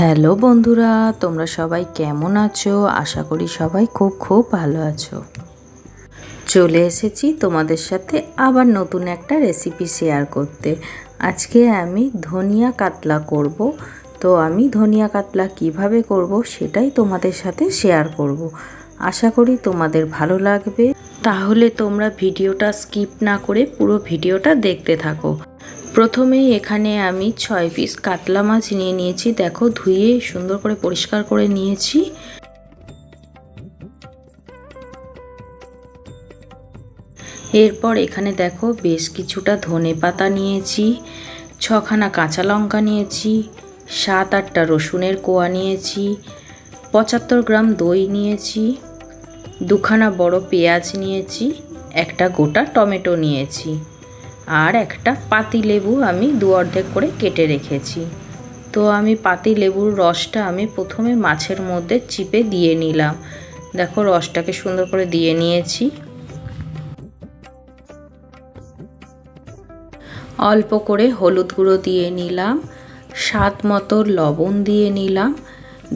Hello বন্ধুরা, তোমরা সবাই কেমন আছো? আশা করি সবাই খুব খুব ভালো আছো। চলে এসেছি তোমাদের সাথে আবার নতুন একটা রেসিপি শেয়ার করতে। আজকে আমি ধনিয়া কাতলা করব। তো আমি ধনিয়া কাতলা কীভাবে করব সেটাই তোমাদের সাথে শেয়ার করব। আশা করি তোমাদের ভালো লাগবে। তাহলে তোমরা ভিডিওটা স্কিপ না করে পুরো ভিডিওটা দেখতে থাকো। প্রথমেই এখানে আমি ছয় পিস কাতলা মাছ নিয়ে নিয়েছি। দেখো, ধুয়ে সুন্দর করে পরিষ্কার করে নিয়েছি। এরপর এখানে দেখো, বেশ কিছুটা ধনে পাতা নিয়েছি, ছখানা কাঁচা লঙ্কা নিয়েছি, সাত আটটা রসুনের কোয়া নিয়েছি, পঁচাত্তর গ্রাম দই নিয়েছি, দুখানা বড় পেঁয়াজ নিয়েছি, একটা গোটা টমেটো নিয়েছি। আর একটা পাতি লেবু আমি দু অর্ধেক করে কেটে রেখেছি। তো আমি পাতি লেবুর রসটা আমি প্রথমে মাছের মধ্যে চিপে দিয়ে নিলাম। দেখো রসটাকে সুন্দর করে দিয়ে নিয়েছি। অল্প করে হলুদ গুঁড়ো দিয়ে নিলাম। স্বাদ মতো লবণ দিয়ে নিলাম।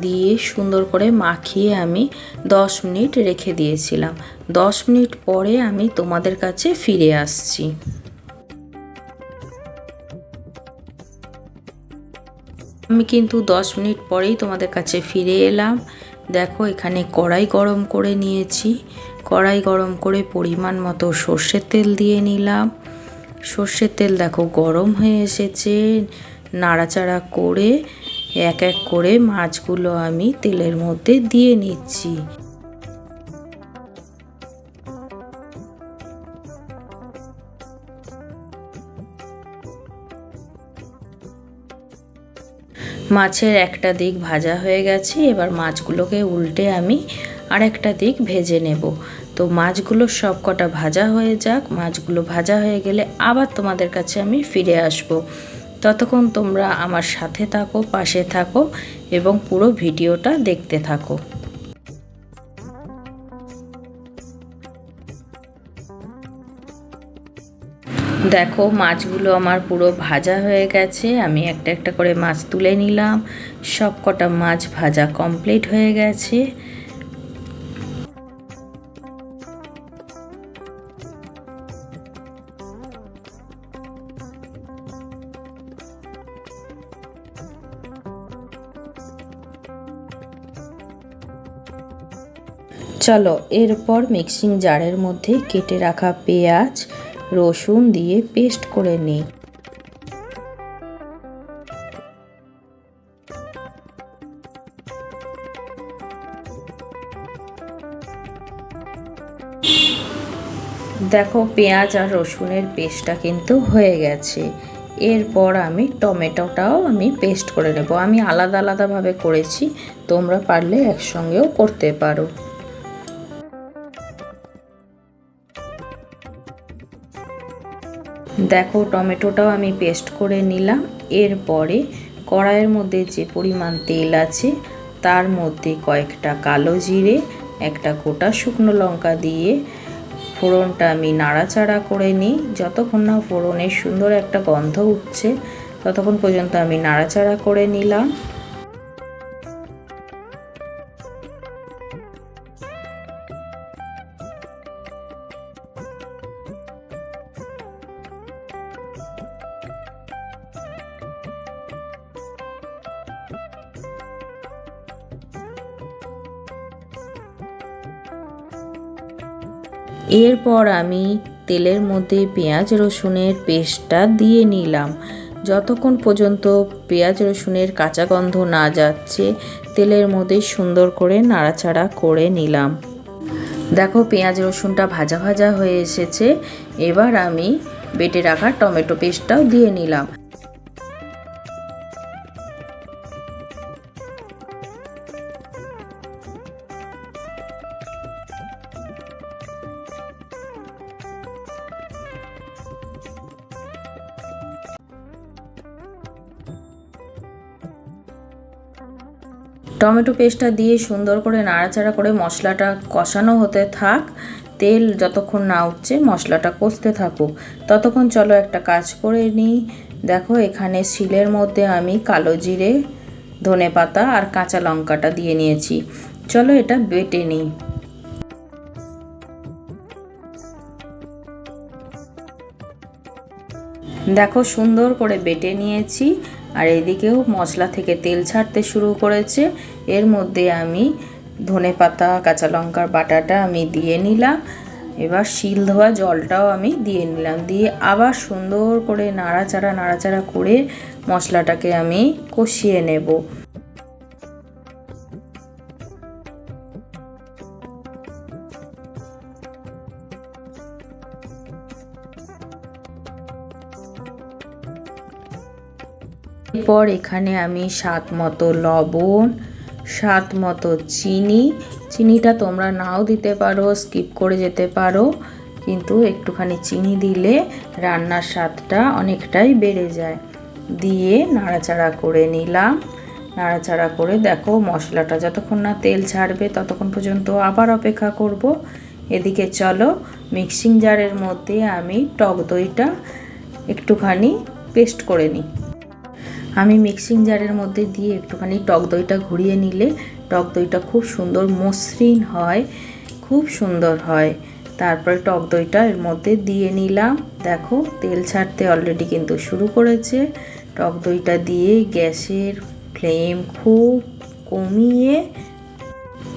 দিয়ে সুন্দর করে মাখিয়ে আমি দশ মিনিট রেখে দিয়েছিলাম। দশ মিনিট পরে আমি তোমাদের কাছে ফিরে আসছি। আমি কিন্তু দশ মিনিট পরেই তোমাদের কাছে ফিরে এলাম। দেখো, এখানে কড়াই গরম করে নিয়েছি। কড়াই গরম করে পরিমাণ মতো সর্ষের তেল দিয়ে নিলাম। সর্ষের তেল দেখো গরম হয়ে এসেছে। নাড়াচাড়া করে এক এক করে মাছগুলো আমি তেলের মধ্যে দিয়ে নিচ্ছি। মাছের একটা দিক ভাজা হয়ে গেছে, এবার মাছগুলোকে উল্টে আমি আর একটা দিক ভেজে নেব। তো মাছগুলো সব কটা ভাজা হয়ে যাক, মাছগুলো ভাজা হয়ে গেলে আবার তোমাদের কাছে আমি ফিরে আসব। ততক্ষণ তোমরা আমার সাথে থাকো, পাশে থাকো এবং পুরো ভিডিওটা দেখতে থাকো। দেখো, মাছগুলো আমার পুরো ভাজা হয়ে গেছে। আমি একটা একটা করে মাছ তুলে নিলাম। সব কটা মাছ ভাজা কমপ্লিট হয়ে গেছে। চলো, এরপর মিক্সিং জারের মধ্যে কেটে রাখা পেঁয়াজ। রসুন দিয়ে পেস্ট করে নিই দেখো, পেঁয়াজ আর রসুনের পেস্টটা কিন্তু হয়ে গেছে। এরপর আমি টমেটোটাও আমি পেস্ট করে নেব। আমি আলাদা আলাদাভাবে করেছি, তোমরা পারলে একসঙ্গেও করতে পারো। দেখো, টমেটোটাও আমি পেস্ট করে নিলাম। এরপরে কড়াইয়ের মধ্যে যে পরিমাণ তেল আছে, তার মধ্যে কয়েকটা কালো জিরে, একটা গোটা শুকনো লঙ্কা দিয়ে ফোড়নটা আমি নাড়াচাড়া করে নিই। যতক্ষণ না ফোড়নের সুন্দর একটা গন্ধ উঠছে, ততক্ষণ পর্যন্ত আমি নাড়াচাড়া করে নিলাম। এরপর আমি তেলের মধ্যে পেঁয়াজ রসুনের পেস্টটা দিয়ে নিলাম। যতক্ষণ পর্যন্ত পেঁয়াজ রসুনের কাঁচা গন্ধ না যাচ্ছে, তেলের মধ্যে সুন্দর করে নাড়াচাড়া করে নিলাম। দেখো পেঁয়াজ রসুনটা ভাজা ভাজা হয়ে এসেছে। এবার আমি বেটে রাখা টমেটো পেস্টটাও দিয়ে নিলাম। টমেটো পেস্টটা দিয়ে সুন্দর করে নাড়াচাড়া করে মশলাটা কষানো হতে থাক। তেল যতক্ষণ না উঠছে মশলাটা কষতে থাকুক। ততক্ষণ চলো একটা কাজ করে নিই। দেখো এখানে শিলের মধ্যে আমি কালো জিরে, ধনে পাতা আর কাঁচা লঙ্কাটা দিয়ে নিয়েছি। চলো এটা বেটে নিই। দেখো সুন্দর করে বেটে নিয়েছি। আর এদিকেও মশলা থেকে তেল ছাড়তে শুরু করেছে। এর মধ্যে আমি ধনে পাতা, কাঁচা লঙ্কার বাটাটা আমি দিয়ে নিলাম। এবার শিল ধোয়া জলটাও আমি দিয়ে নিলাম। দিয়ে আবার সুন্দর করে নাড়াচাড়া নাড়াচাড়া করে মশলাটাকে আমি কষিয়ে নেব। এরপর এখানে আমি স্বাদ মতো লবণ, স্বাদ মতো চিনি। চিনিটা তোমরা নাও দিতে পারো, স্কিপ করে যেতে পারো। কিন্তু একটুখানি চিনি দিলে রান্নার স্বাদটা অনেকটাই বেড়ে যায়। দিয়ে নাড়াচাড়া করে নিলাম। নাড়াচাড়া করে দেখো মশলাটা যতক্ষণ না তেল ছাড়বে ততক্ষণ পর্যন্ত আবার অপেক্ষা করব। এদিকে চলো মিক্সিং জারের মধ্যে আমি টক দইটা একটুখানি পেস্ট করে নিই। আমি মিক্সিং জারের মধ্যে দিয়ে একটুখানি টক দইটা ঘুরিয়ে নিলে টক দইটা খুব সুন্দর মসৃণ হয়, খুব সুন্দর হয়। তারপরে টক দইটা এর মধ্যে দিয়ে নিলাম। দেখো, তেল ছাড়তে অলরেডি কিন্তু শুরু করেছে। টক দইটা দিয়ে গ্যাসের ফ্লেম খুব কমিয়ে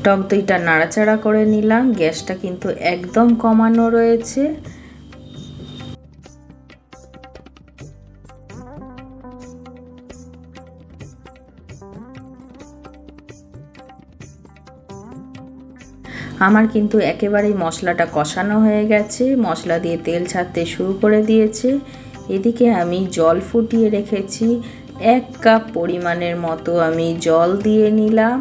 টক দইটা নাড়াচাড়া করে নিলাম। গ্যাসটা কিন্তু একদম কমানো রয়েছে। আমার কিন্তু একেবারেই মশলাটা কষানো হয়ে গেছে। মশলা দিয়ে তেল ছাড়তে শুরু করে দিয়েছে। এদিকে আমি জল ফুটিয়ে রেখেছি। এক কাপ পরিমাণের মতো আমি জল দিয়ে নিলাম।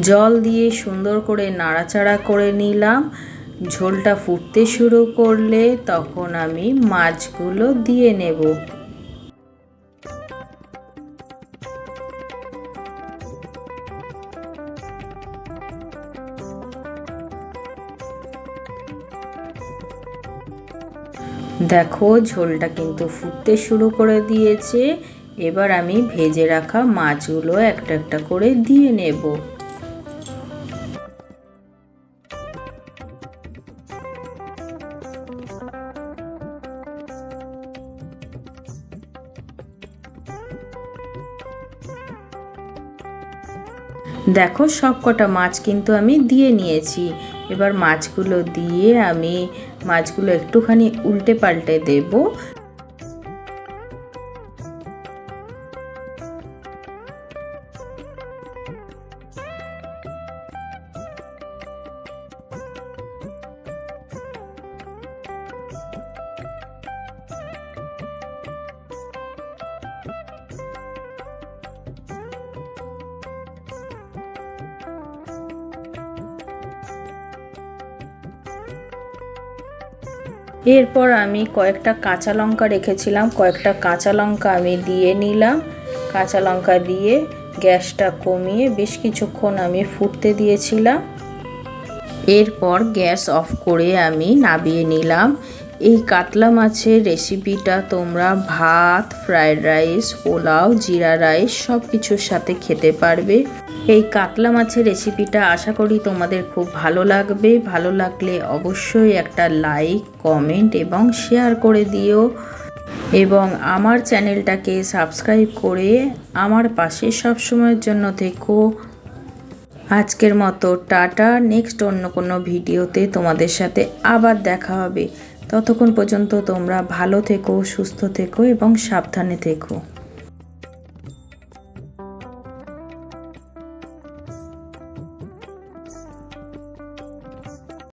জল দিয়ে সুন্দর করে নাড়াচাড়া করে নিলাম। ঝোলটা ফুটতে শুরু করলে তখন আমি মাছগুলো দিয়ে নেব। দেখো, ঝোলটা কিন্তু ফুটতে শুরু করে দিয়েছে। এবার আমি ভেজে রাখা মাছগুলো একটা একটা করে দিয়ে নেব। দেখো, সব কটা মাছ কিন্তু আমি দিয়ে নিয়েছি। এবার মাছগুলো দিয়ে আমি মাছগুলো একটুখানি উল্টে পাল্টে দেব। এরপর আমি কয়েকটা কাঁচা লঙ্কা রেখেছিলাম, কয়েকটা কাঁচা লঙ্কা আমি দিয়ে নিলাম। কাঁচা লঙ্কা দিয়ে গ্যাসটা কমিয়ে বেশ কিছুক্ষণ আমি ফুটতে দিয়েছিলাম। এরপর গ্যাস অফ করে আমি নাবিয়ে নিলাম। এই কাতলা মাছের রেসিপিটা তোমরা ভাত ফ্রায়েড রাইস পোলাও, জিরা রাইস সব কিছুর সাথে খেতে পারবে। এই কাতলা মাছের রেসিপিটা আশা করি তোমাদের খুব ভালো লাগবে। ভালো লাগলে অবশ্যই একটা লাইক কমেন্ট এবং শেয়ার করে দিও। এবং আমার চ্যানেলটাকে সাবস্ক্রাইব করে আমার পাশে সবসময়ের জন্য থেকো। আজকের মতো টাটা। নেক্সট অন্য কোনো ভিডিওতে তোমাদের সাথে আবার দেখা হবে। ততক্ষণ পর্যন্ত তোমরা ভালো থেকো সুস্থ থেকো এবং সাবধানে থেকো।